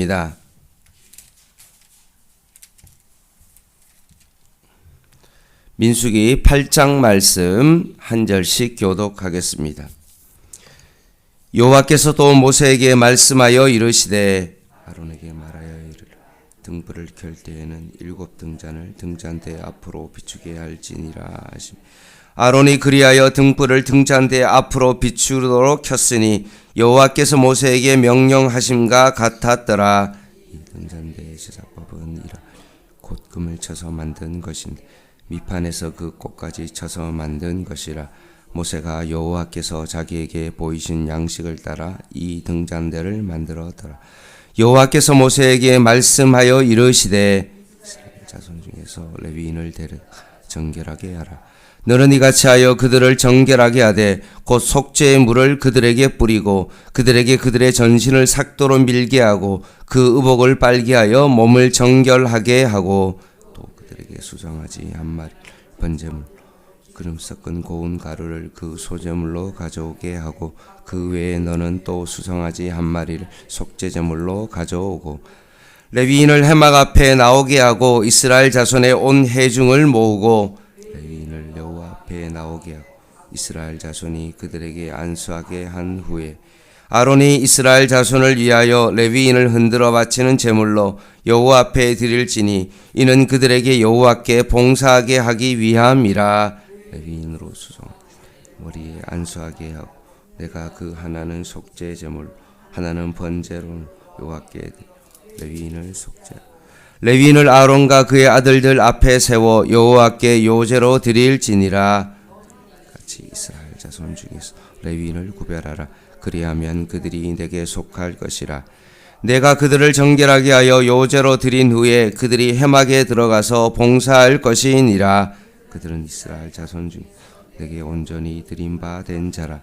입니다. 민수기 8장 말씀 한 절씩 교독하겠습니다. 여호와께서 또 모세에게 말씀하여 이르시되 아론에게 말하여 이르라 등불을 켤 때에는 일곱 등잔을 등잔대 앞으로 비추게 할지니라 하심 아론이 그리하여 등불을 등잔대 앞으로 비추도록 켰으니 여호와께서 모세에게 명령하심과 같았더라. 이 등잔대의 제작법은 이라 곧 금을 쳐서 만든 것인데 밑판에서 그 꽃까지 쳐서 만든 것이라. 모세가 여호와께서 자기에게 보이신 양식을 따라 이 등잔대를 만들었더라. 여호와께서 모세에게 말씀하여 이르시되 자손 중에서 레위인을 데려 정결하게 하라. 너는 이같이 하여 그들을 정결하게 하되 곧 속죄의 물을 그들에게 뿌리고 그들에게 그들의 전신을 삭도로 밀게 하고 그 의복을 빨게 하여 몸을 정결하게 하고 또 그들에게 수정하지 한 마리 번제물 기름 섞은 고운 가루를 그 소제물로 가져오게 하고 그 외에 너는 또 수정하지 한 마리를 속죄제물로 가져오고 레위인을 해막 앞에 나오게 하고 이스라엘 자손의 온 회중을 모으고 레위인을 여호와 앞에 나오게 하고 이스라엘 자손이 그들에게 안수하게 한 후에 아론이 이스라엘 자손을 위하여 레위인을 흔들어 바치는 제물로 여호와 앞에 드릴지니 이는 그들에게 여호와께 봉사하게 하기 위함이라. 레위인으로 수종 머리에 안수하게 하고 내가 그 하나는 속죄 제물 하나는 번제로 여호와께 레위인을 속죄. 레위인을 아론과 그의 아들들 앞에 세워 여호와께 요제로 드릴지니라. 같이 이스라엘 자손 중에서 레위인을 구별하라. 그리하면 그들이 내게 속할 것이라. 내가 그들을 정결하게 하여 요제로 드린 후에 그들이 해막에 들어가서 봉사할 것이니라. 그들은 이스라엘 자손 중 내게 온전히 드린 바 된 자라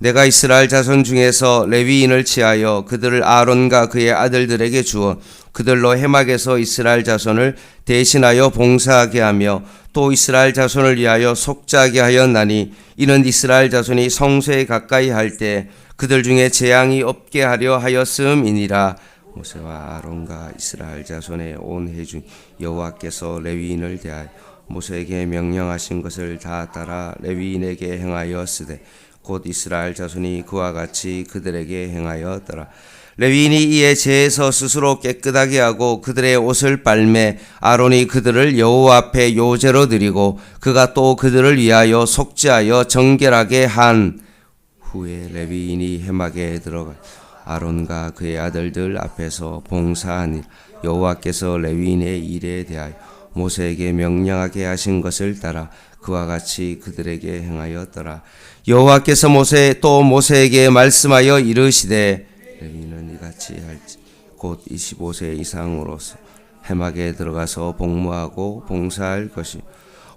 내가 이스라엘 자손 중에서 레위인을 치하여 그들을 아론과 그의 아들들에게 주어 그들로 해막에서 이스라엘 자손을 대신하여 봉사하게 하며 또 이스라엘 자손을 위하여 속죄하게 하였나니 이는 이스라엘 자손이 성소에 가까이 할 때 그들 중에 재앙이 없게 하려 하였음이니라. 모세와 아론과 이스라엘 자손의 온 회중 여호와께서 레위인을 대하여 모세에게 명령하신 것을 다 따라 레위인에게 행하였으되 곧 이스라엘 자손이 그와 같이 그들에게 행하였더라. 레위인이 이에 제에서 스스로 깨끗하게 하고 그들의 옷을 빨매 아론이 그들을 여호와 앞에 요제로 드리고 그가 또 그들을 위하여 속죄하여 정결하게 한 후에 레위인이 해막에 들어가 아론과 그의 아들들 앞에서 봉사하니 여호와께서 레위인의 일에 대하여 모세에게 명령하게 하신 것을 따라 그와 같이 그들에게 행하였더라. 여호와께서 모세 또 모세에게 말씀하여 이르시되 레위는 이같이 할지 곧 25세 이상으로서 해막에 들어가서 복무하고 봉사할 것이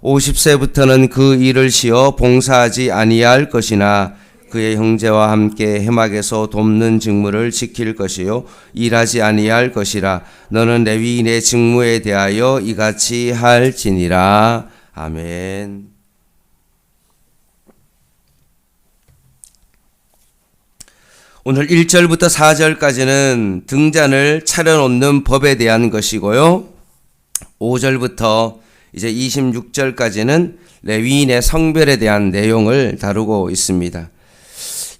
50세부터는 그 일을 쉬어 봉사하지 아니할 것이나 그의 형제와 함께 해막에서 돕는 직무를 지킬 것이요 일하지 아니할 것이라 너는 레위인의 직무에 대하여 이같이 할지니라 아멘. 오늘 1절부터 4절까지는 등잔을 차려놓는 법에 대한 것이고요. 5절부터 이제 26절까지는 레위인의 성별에 대한 내용을 다루고 있습니다.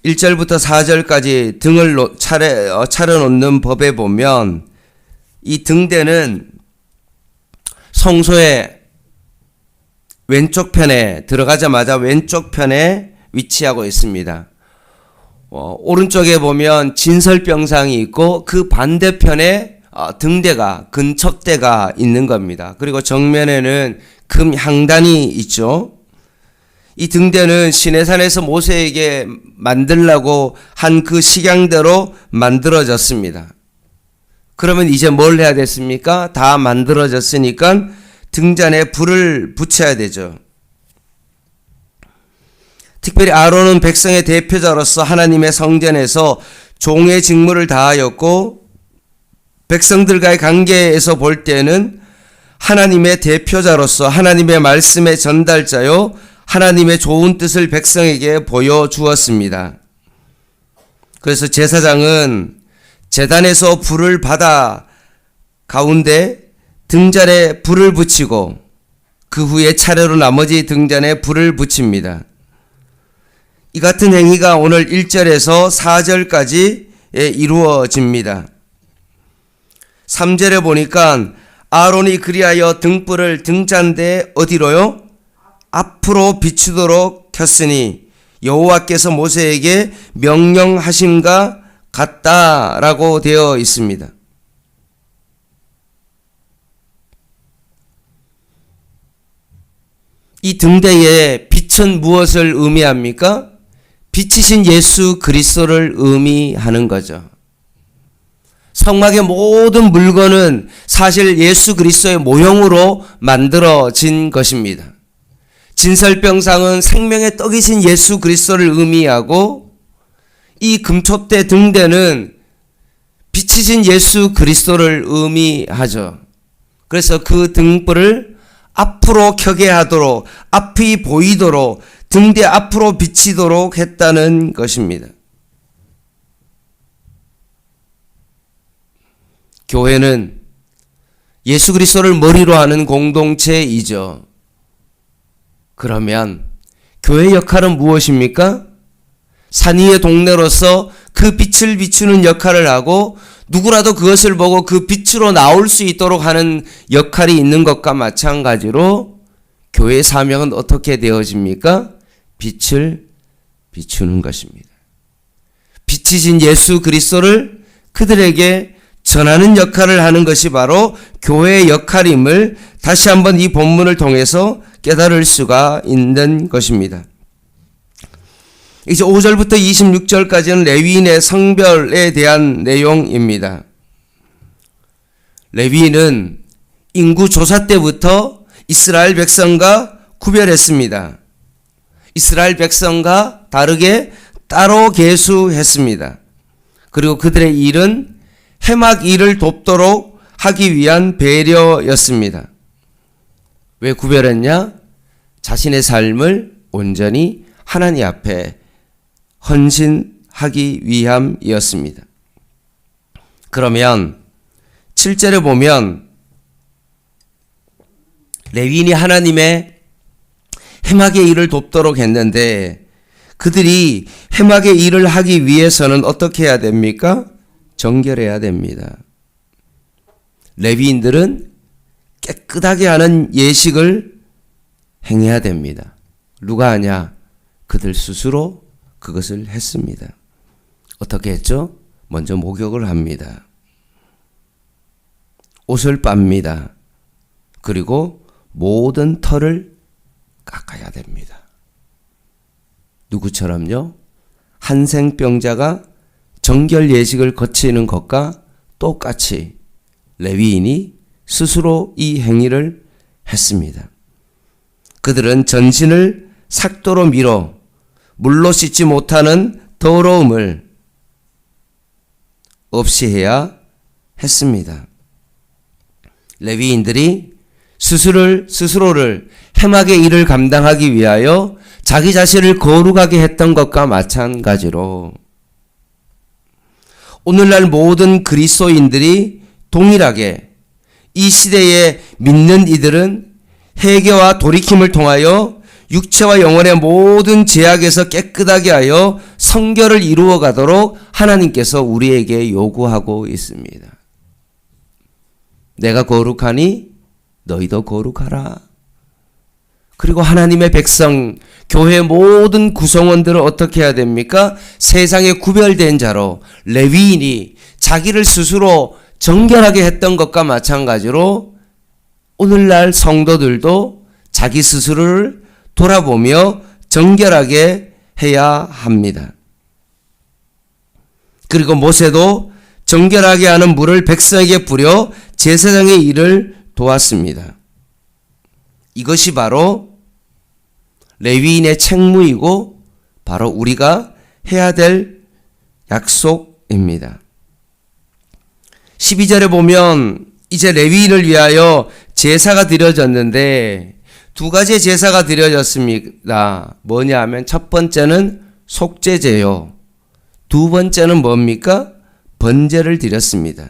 1절부터 4절까지 등을 놓- 차려, 어, 차려놓는 법에 보면 이 등대는 성소의 왼쪽 편에 들어가자마자 왼쪽 편에 위치하고 있습니다. 어, 오른쪽에 보면 진설병상이 있고 그 반대편에 어, 등대가 근첩대가 있는 겁니다. 그리고 정면에는 금 향단이 있죠. 이 등대는 시내산에서 모세에게 만들라고 한 그 식양대로 만들어졌습니다. 그러면 이제 뭘 해야 됐습니까? 다 만들어졌으니까 등잔에 불을 붙여야 되죠. 특별히 아론은 백성의 대표자로서 하나님의 성전에서 종의 직무를 다하였고 백성들과의 관계에서 볼 때는 하나님의 대표자로서 하나님의 말씀의 전달자요 하나님의 좋은 뜻을 백성에게 보여주었습니다. 그래서 제사장은 재단에서 불을 받아 가운데 등잔에 불을 붙이고 그 후에 차례로 나머지 등잔에 불을 붙입니다. 이 같은 행위가 오늘 1절에서 4절까지 이루어집니다. 3절에 보니까 아론이 그리하여 등불을 등잔대 어디로요? 앞으로 비추도록 켰으니 여호와께서 모세에게 명령하심과 같다라고 되어 있습니다. 이 등대의 빛은 무엇을 의미합니까? 빛이신 예수 그리스도를 의미하는 거죠. 성막의 모든 물건은 사실 예수 그리스도의 모형으로 만들어진 것입니다. 진설병상은 생명의 떡이신 예수 그리스도를 의미하고 이 금촛대 등대는 빛이신 예수 그리스도를 의미하죠. 그래서 그 등불을 앞으로 켜게 하도록 앞이 보이도록 등대 앞으로 비치도록 했다는 것입니다. 교회는 예수 그리스도를 머리로 하는 공동체이죠. 그러면 교회 역할은 무엇입니까? 산 위의 동네로서 그 빛을 비추는 역할을 하고 누구라도 그것을 보고 그 빛으로 나올 수 있도록 하는 역할이 있는 것과 마찬가지로 교회의 사명은 어떻게 되어집니까? 빛을 비추는 것입니다. 빛이신 예수 그리스도를 그들에게 전하는 역할을 하는 것이 바로 교회의 역할임을 다시 한번 이 본문을 통해서 깨달을 수가 있는 것입니다. 이제 5절부터 26절까지는 레위인의 성별에 대한 내용입니다. 레위인은 인구 조사 때부터 이스라엘 백성과 구별했습니다. 이스라엘 백성과 다르게 따로 계수했습니다. 그리고 그들의 일은 해막 일을 돕도록 하기 위한 배려였습니다. 왜 구별했냐? 자신의 삶을 온전히 하나님 앞에 헌신하기 위함이었습니다. 그러면 7절에 보면 레위인이 하나님의 해막의 일을 돕도록 했는데 그들이 해막의 일을 하기 위해서는 어떻게 해야 됩니까? 정결해야 됩니다. 레위인들은 깨끗하게 하는 예식을 행해야 됩니다. 누가 하냐? 그들 스스로 그것을 했습니다. 어떻게 했죠? 먼저 목욕을 합니다. 옷을 빱니다. 그리고 모든 털을 깎아야 됩니다. 누구처럼요? 한생병자가 정결 예식을 거치는 것과 똑같이 레위인이 스스로 이 행위를 했습니다. 그들은 전신을 삭도로 밀어 물로 씻지 못하는 더러움을 없이 해야 했습니다. 레위인들이 스스로를, 스스로를 해막의 일을 감당하기 위하여 자기 자신을 거룩하게 했던 것과 마찬가지로 오늘날 모든 그리스도인들이 동일하게 이 시대에 믿는 이들은 회개와 돌이킴을 통하여 육체와 영혼의 모든 제약에서 깨끗하게 하여 성결을 이루어 가도록 하나님께서 우리에게 요구하고 있습니다. 내가 거룩하니 너희도 거룩하라. 그리고 하나님의 백성, 교회 모든 구성원들은 어떻게 해야 됩니까? 세상에 구별된 자로 레위인이 자기를 스스로 정결하게 했던 것과 마찬가지로 오늘날 성도들도 자기 스스로를 돌아보며 정결하게 해야 합니다. 그리고 모세도 정결하게 하는 물을 백성에게 뿌려 제사장의 일을 도왔습니다. 이것이 바로 레위인의 책무이고 바로 우리가 해야 될 약속입니다. 12절에 보면 이제 레위인을 위하여 제사가 드려졌는데 두 가지의 제사가 드려졌습니다. 뭐냐 하면 첫 번째는 속죄제요. 두 번째는 뭡니까? 번제를 드렸습니다.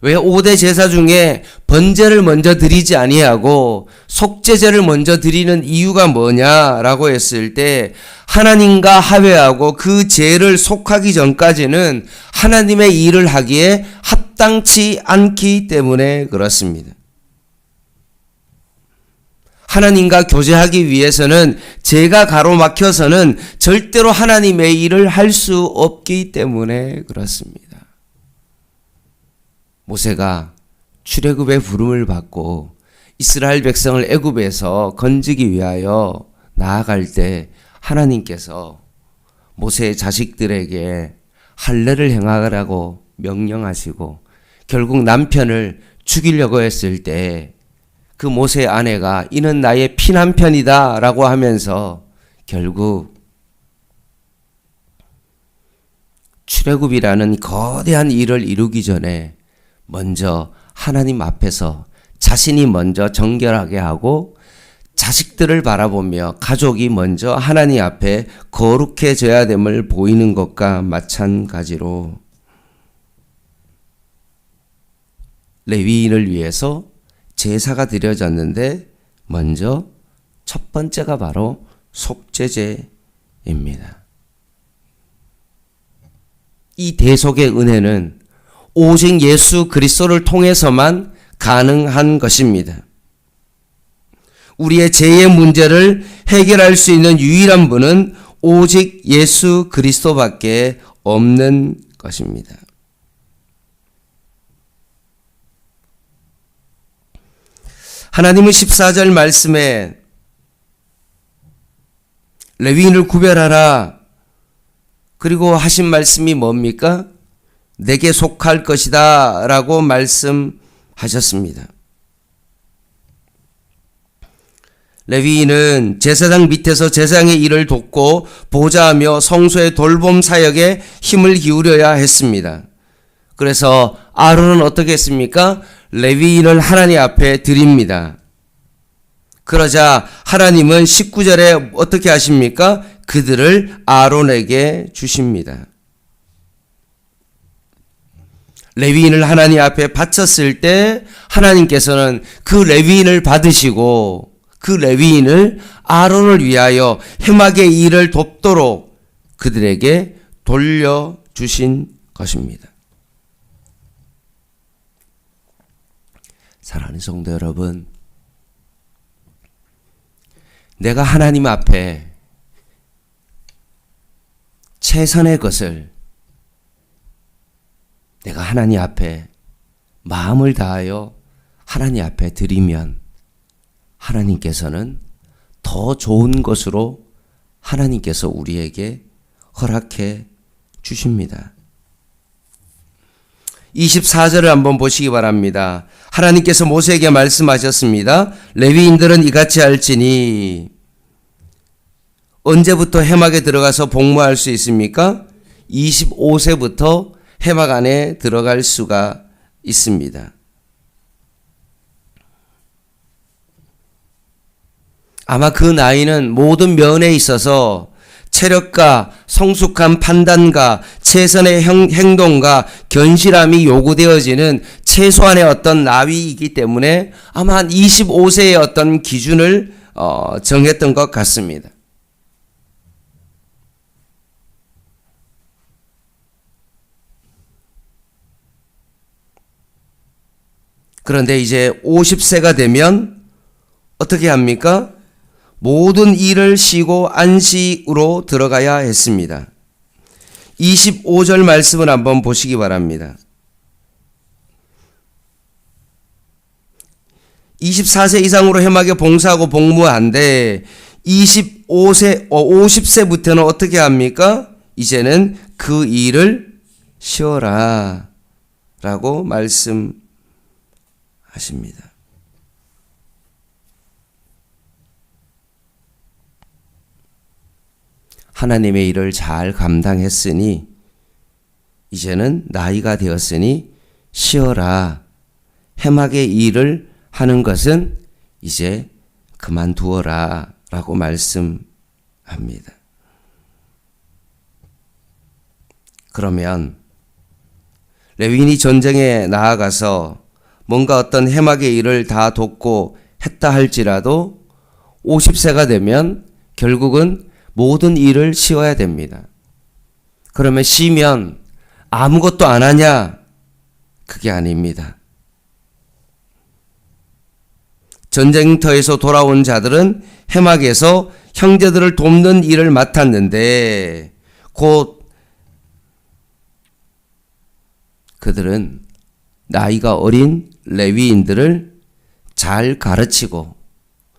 왜 5대 제사 중에 번제를 먼저 드리지 아니하고 속죄제를 먼저 드리는 이유가 뭐냐라고 했을 때 하나님과 하회하고 그 죄를 속하기 전까지는 하나님의 일을 하기에 합당치 않기 때문에 그렇습니다. 하나님과 교제하기 위해서는 제가 가로막혀서는 절대로 하나님의 일을 할 수 없기 때문에 그렇습니다. 모세가 출애굽의 부름을 받고 이스라엘 백성을 애굽에서 건지기 위하여 나아갈 때 하나님께서 모세의 자식들에게 할례를 행하라고 명령하시고 결국 남편을 죽이려고 했을 때 그 모세의 아내가 이는 나의 피 남편이다 라고 하면서 결국 출애굽이라는 거대한 일을 이루기 전에 먼저 하나님 앞에서 자신이 먼저 정결하게 하고 자식들을 바라보며 가족이 먼저 하나님 앞에 거룩해져야 됨을 보이는 것과 마찬가지로 레위인을 위해서 제사가 드려졌는데 먼저 첫 번째가 바로 속죄제입니다. 이 대속의 은혜는 오직 예수 그리스도를 통해서만 가능한 것입니다. 우리의 죄의 문제를 해결할 수 있는 유일한 분은 오직 예수 그리스도밖에 없는 것입니다. 하나님은 14절 말씀에 레위인을 구별하라. 그리고 하신 말씀이 뭡니까? 내게 속할 것이다. 라고 말씀하셨습니다. 레위인은 제사장 밑에서 제사장의 일을 돕고 보좌하며 성소의 돌봄 사역에 힘을 기울여야 했습니다. 그래서 아론은 어떻게 했습니까? 레위인을 하나님 앞에 드립니다. 그러자 하나님은 19절에 어떻게 하십니까? 그들을 아론에게 주십니다. 레위인을 하나님 앞에 바쳤을 때 하나님께서는 그 레위인을 받으시고 그 레위인을 아론을 위하여 해막의 일을 돕도록 그들에게 돌려주신 것입니다. 사랑하는 성도 여러분, 내가 하나님 앞에 최선의 것을 내가 하나님 앞에 마음을 다하여 하나님 앞에 드리면 하나님께서는 더 좋은 것으로 하나님께서 우리에게 허락해 주십니다. 24절을 한번 보시기 바랍니다. 하나님께서 모세에게 말씀하셨습니다. 레위인들은 이같이 할지니 언제부터 해막에 들어가서 복무할 수 있습니까? 25세부터 해막 안에 들어갈 수가 있습니다. 아마 그 나이는 모든 면에 있어서 체력과 성숙한 판단과 최선의 행동과 견실함이 요구되어지는 최소한의 어떤 나위이기 때문에 아마 한 25세의 어떤 기준을 어, 정했던 것 같습니다. 그런데 이제 50세가 되면 어떻게 합니까? 모든 일을 쉬고 안식으로 들어가야 했습니다. 25절 말씀을 한번 보시기 바랍니다. 24세 이상으로 해막에 봉사하고 복무한데 25세, 50세부터는 어, 어떻게 합니까? 이제는 그 일을 쉬어라. 라고 말씀 하십니다. 하나님의 일을 잘 감당했으니 이제는 나이가 되었으니 쉬어라. 해막의 일을 하는 것은 이제 그만두어라. 라고 말씀합니다. 그러면 레윈이 전쟁에 나아가서 뭔가 어떤 해막의 일을 다 돕고 했다 할지라도 50세가 되면 결국은 모든 일을 쉬어야 됩니다. 그러면 쉬면 아무것도 안 하냐? 그게 아닙니다. 전쟁터에서 돌아온 자들은 해막에서 형제들을 돕는 일을 맡았는데 곧 그들은 나이가 어린 레위인들을 잘 가르치고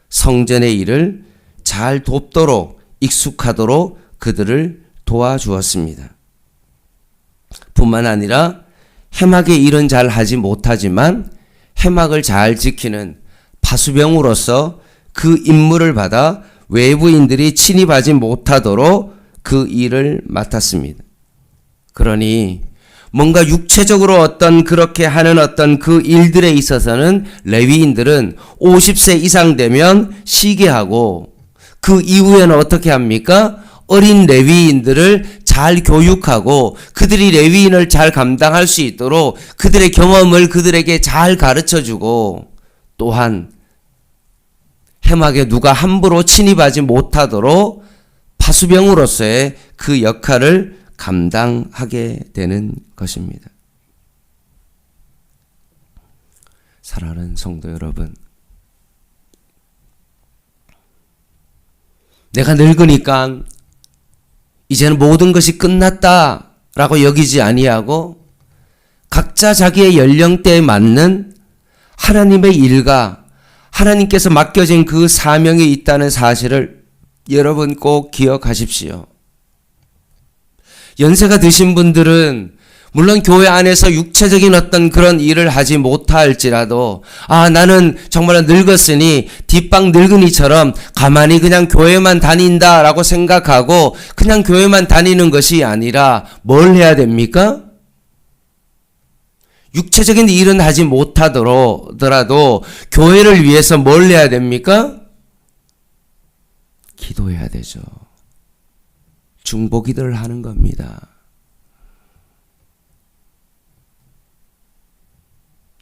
성전의 일을 잘 돕도록 익숙하도록 그들을 도와주었습니다. 뿐만 아니라 해막의 일은 잘 하지 못하지만 해막을 잘 지키는 파수병으로서 그 임무를 받아 외부인들이 침입하지 못하도록 그 일을 맡았습니다. 그러니 뭔가 육체적으로 어떤 그렇게 하는 어떤 그 일들에 있어서는 레위인들은 50세 이상 되면 쉬게 하고 그 이후에는 어떻게 합니까? 어린 레위인들을 잘 교육하고 그들이 레위인을 잘 감당할 수 있도록 그들의 경험을 그들에게 잘 가르쳐 주고 또한 해막에 누가 함부로 침입하지 못하도록 파수병으로서의 그 역할을 감당하게 되는 것입니다. 사랑하는 성도 여러분, 내가 늙으니까 이제는 모든 것이 끝났다라고 여기지 아니하고 각자 자기의 연령대에 맞는 하나님의 일과 하나님께서 맡겨진 그 사명이 있다는 사실을 여러분 꼭 기억하십시오. 연세가 드신 분들은 물론 교회 안에서 육체적인 어떤 그런 일을 하지 못할지라도 아 나는 정말 늙었으니 뒷방 늙은이처럼 가만히 그냥 교회만 다닌다라고 생각하고 그냥 교회만 다니는 것이 아니라 뭘 해야 됩니까? 육체적인 일은 하지 못하더라도 교회를 위해서 뭘 해야 됩니까? 기도해야 되죠. 중보기도를 하는 겁니다.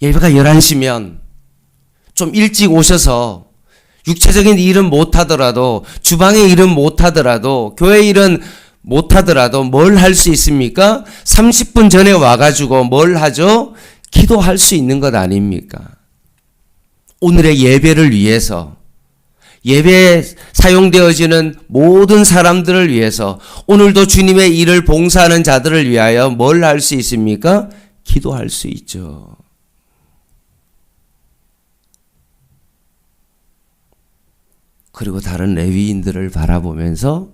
예배가 11시면 좀 일찍 오셔서 육체적인 일은 못하더라도 주방의 일은 못하더라도 교회 일은 못하더라도 뭘 할 수 있습니까? 30분 전에 와가지고 뭘 하죠? 기도할 수 있는 것 아닙니까? 오늘의 예배를 위해서 예배에 사용되어지는 모든 사람들을 위해서 오늘도 주님의 일을 봉사하는 자들을 위하여 뭘 할 수 있습니까? 기도할 수 있죠. 그리고 다른 레위인들을 바라보면서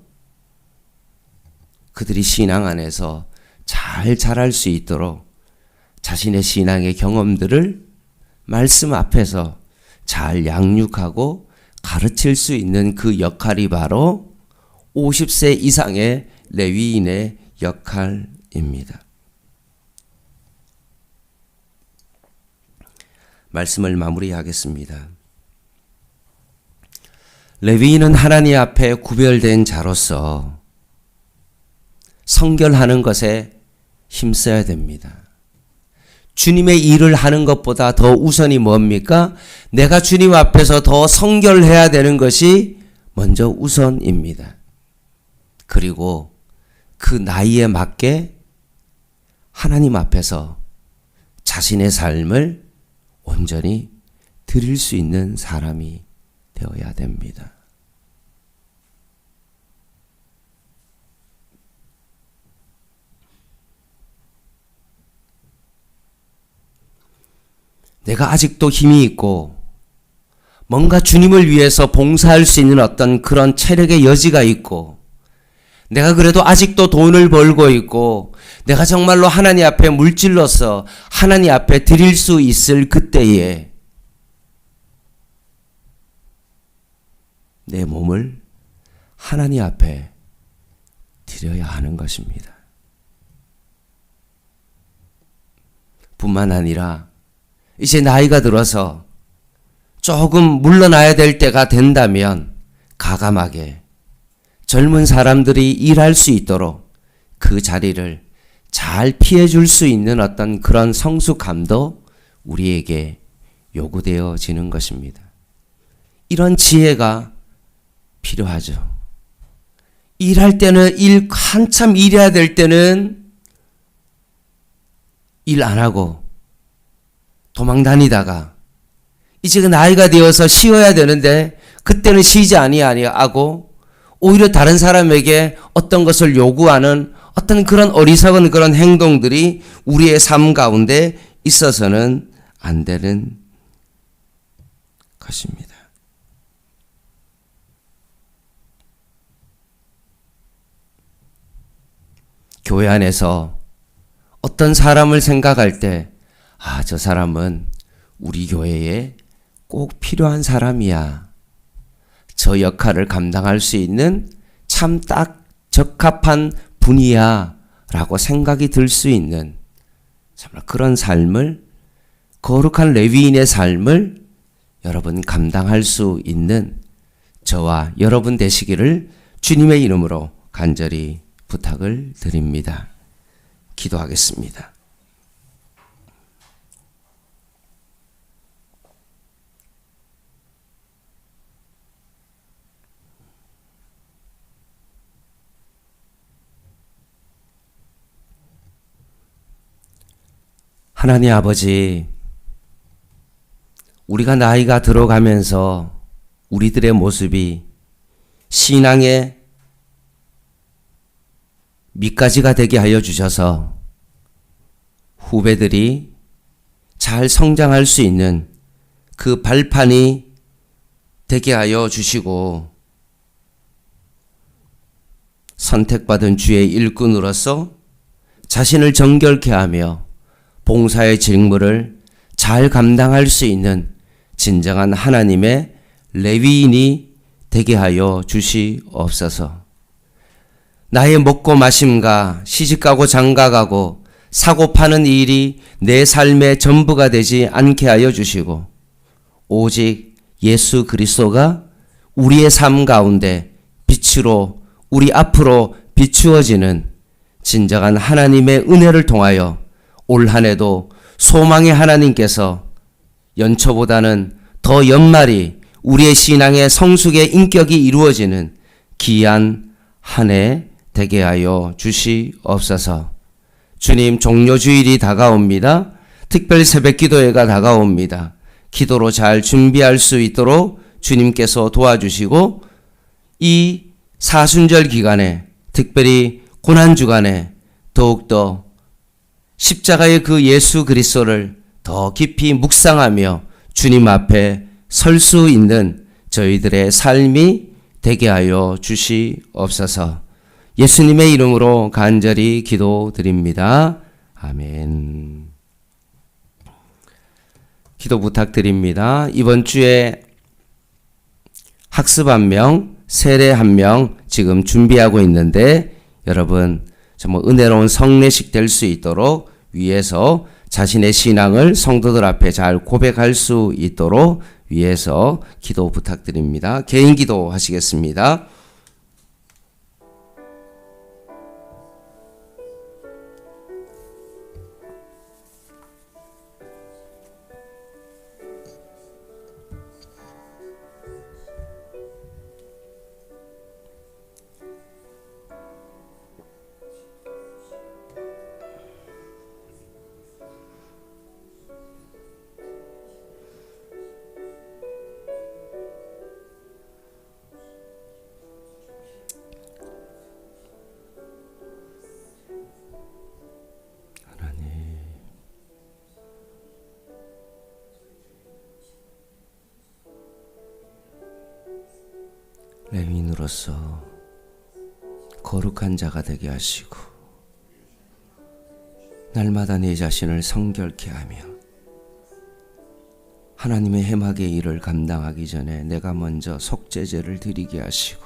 그들이 신앙 안에서 잘 자랄 수 있도록 자신의 신앙의 경험들을 말씀 앞에서 잘 양육하고 가르칠 수 있는 그 역할이 바로 50세 이상의 레위인의 역할입니다. 말씀을 마무리하겠습니다. 레위인은 하나님 앞에 구별된 자로서 성결하는 것에 힘써야 됩니다. 주님의 일을 하는 것보다 더 우선이 뭡니까? 내가 주님 앞에서 더 성결해야 되는 것이 먼저 우선입니다. 그리고 그 나이에 맞게 하나님 앞에서 자신의 삶을 온전히 드릴 수 있는 사람이 되어야 됩니다. 내가 아직도 힘이 있고 뭔가 주님을 위해서 봉사할 수 있는 어떤 그런 체력의 여지가 있고 내가 그래도 아직도 돈을 벌고 있고 내가 정말로 하나님 앞에 물질로서 하나님 앞에 드릴 수 있을 그때에 내 몸을 하나님 앞에 드려야 하는 것입니다. 뿐만 아니라 이제 나이가 들어서 조금 물러나야 될 때가 된다면 가감하게 젊은 사람들이 일할 수 있도록 그 자리를 잘 피해 줄 수 있는 어떤 그런 성숙함도 우리에게 요구되어지는 것입니다. 이런 지혜가 필요하죠. 일할 때는 일 한참 일해야 될 때는 일 안 하고 도망 다니다가 이제 그 나이가 되어서 쉬어야 되는데 그때는 쉬지 아니 아니하고 오히려 다른 사람에게 어떤 것을 요구하는 어떤 그런 어리석은 그런 행동들이 우리의 삶 가운데 있어서는 안 되는 것입니다. 교회 안에서 어떤 사람을 생각할 때, 아, 저 사람은 우리 교회에 꼭 필요한 사람이야. 저 역할을 감당할 수 있는 참 딱 적합한 분이야. 라고 생각이 들 수 있는 정말 그런 삶을 거룩한 레위인의 삶을 여러분 감당할 수 있는 저와 여러분 되시기를 주님의 이름으로 간절히 부탁을 드립니다. 기도하겠습니다. 하나님 아버지, 우리가 나이가 들어가면서 우리들의 모습이 신앙의 밑가지가 되게 하여 주셔서 후배들이 잘 성장할 수 있는 그 발판이 되게 하여 주시고 선택받은 주의 일꾼으로서 자신을 정결케 하며 봉사의 직무를 잘 감당할 수 있는 진정한 하나님의 레위인이 되게 하여 주시옵소서. 나의 먹고 마심과 시집가고 장가가고 사고 파는 일이 내 삶의 전부가 되지 않게 하여 주시고 오직 예수 그리스도가 우리의 삶 가운데 빛으로 우리 앞으로 비추어지는 진정한 하나님의 은혜를 통하여 올 한 해도 소망의 하나님께서 연초보다는 더 연말이 우리의 신앙의 성숙의 인격이 이루어지는 귀한 한해 되게 하여 주시옵소서. 주님 종료주일이 다가옵니다. 특별 새벽 기도회가 다가옵니다. 기도로 잘 준비할 수 있도록 주님께서 도와주시고 이 사순절 기간에 특별히 고난 주간에 더욱더 십자가의 그 예수 그리스도를 더 깊이 묵상하며 주님 앞에 설 수 있는 저희들의 삶이 되게 하여 주시옵소서. 예수님의 이름으로 간절히 기도드립니다. 아멘. 기도 부탁드립니다. 이번 주에 학습 한 명, 세례 한 명 지금 준비하고 있는데 여러분 정말 은혜로운 성례식 될 수 있도록 위해서 자신의 신앙을 성도들 앞에 잘 고백할 수 있도록 위해서 기도 부탁드립니다. 개인 기도 하시겠습니다. 레윈으로서 거룩한 자가 되게 하시고 날마다 내 자신을 성결케 하며 하나님의 해막의 일을 감당하기 전에 내가 먼저 속죄제를 드리게 하시고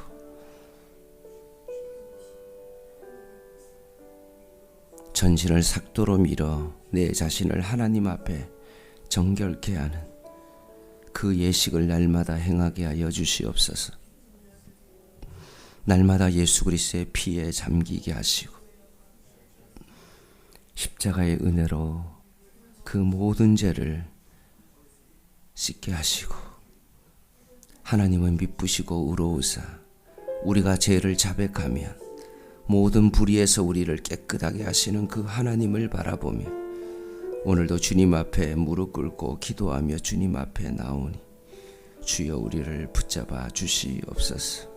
전신을 삭도로 밀어 내 자신을 하나님 앞에 정결케 하는 그 예식을 날마다 행하게 하여 주시옵소서. 날마다 예수 그리스도의 피에 잠기게 하시고 십자가의 은혜로 그 모든 죄를 씻게 하시고 하나님은 미쁘시고 의로우사 우리가 죄를 자백하면 모든 불의에서 우리를 깨끗하게 하시는 그 하나님을 바라보며 오늘도 주님 앞에 무릎 꿇고 기도하며 주님 앞에 나오니 주여 우리를 붙잡아 주시옵소서.